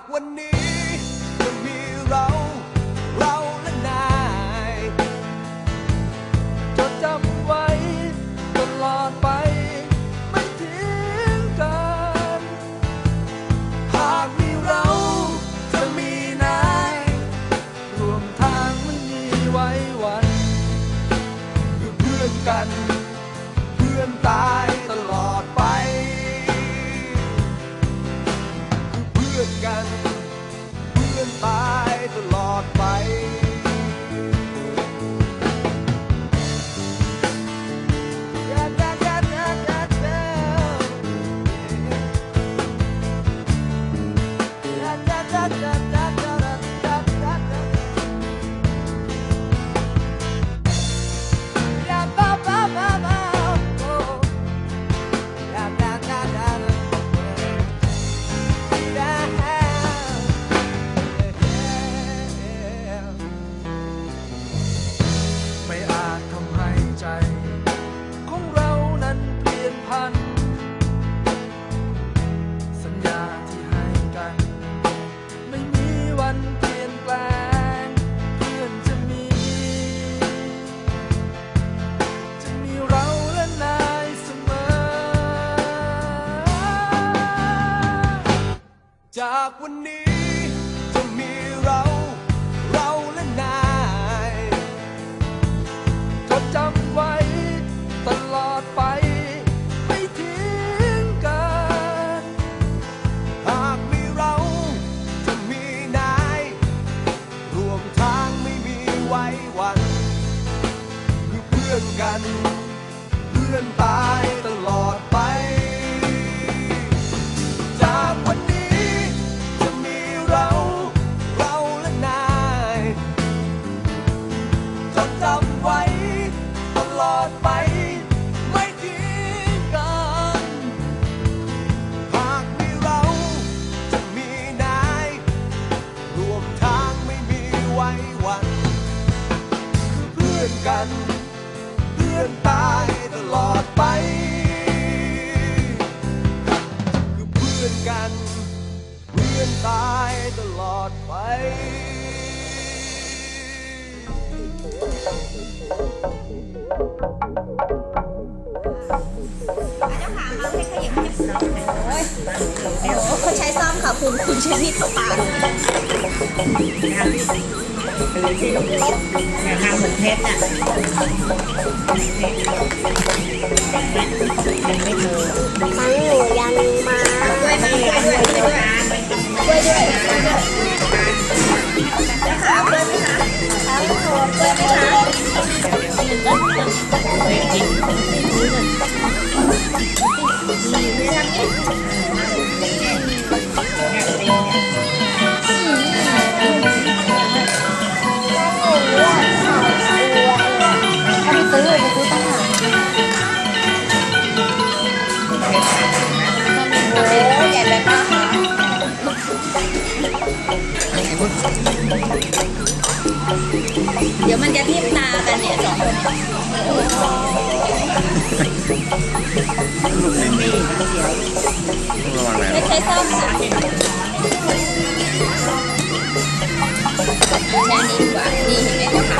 ากวันนี้ the Lord by จากวันนี้ ตายตลอดไป เจ้าขามขยับให้ขยัโอ้ยเขาใช้ซ่อมค่ะคุณคุณใช้มีดเปงานที่ต้องงานเหมือนเพชรน่ะไม่เคอ เดี๋ยวมันจะทิ่ม ระวังแล้วไม่ใช่ส้มแค่นี้กว่านี่เห็นไหมคะ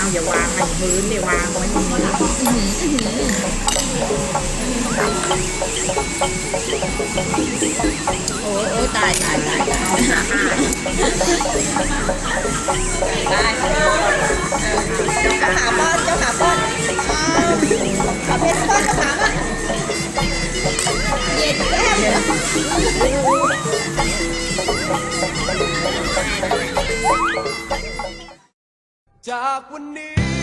เอาอย่าวางไอ้พื้นเดี๋ยววางไว้ตรงนี้โอ้โอ้ตายตายตายตายตายเจ้าขาป้อนเจ้าขาป้อนขาเพชรป้อนเจ้าขาป้อนเย็นแก้ม จากวันนี้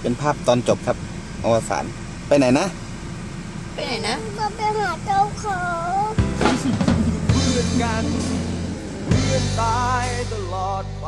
เป็นภาพตอนจบครับอวสานไปไหนนะ ไปไหนนะ ก็ไปหาเจ้าของเพื่อนกันเพื่อนตายตลอดไป